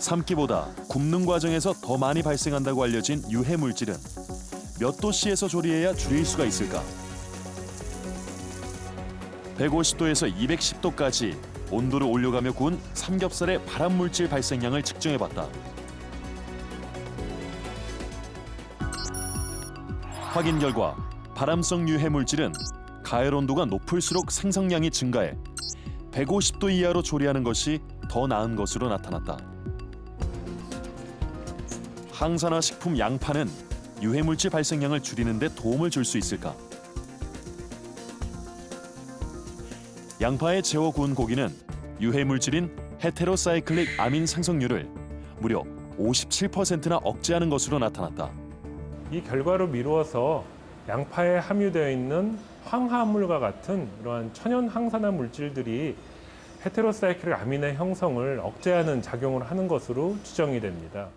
삶기보다 굽는 과정에서 더 많이 발생한다고 알려진 유해 물질은 몇 도씨에서 조리해야 줄일 수가 있을까? 150도에서 210도까지 온도를 올려가며 구운 삼겹살의 발암 물질 발생량을 측정해봤다. 확인 결과 발암성 유해 물질은 가열 온도가 높을수록 생성량이 증가해 150도 이하로 조리하는 것이 더 나은 것으로 나타났다. 항산화 식품 양파는 유해 물질 발생량을 줄이는 데 도움을 줄 수 있을까? 양파에 재워 구운 고기는 유해 물질인 헤테로사이클릭 아민 생성률을 무려 57%나 억제하는 것으로 나타났다. 이 결과로 미루어서 양파에 함유되어 있는 황화물과 같은 이러한 천연 항산화 물질들이 헤테로사이클 아민의 형성을 억제하는 작용을 하는 것으로 추정이 됩니다.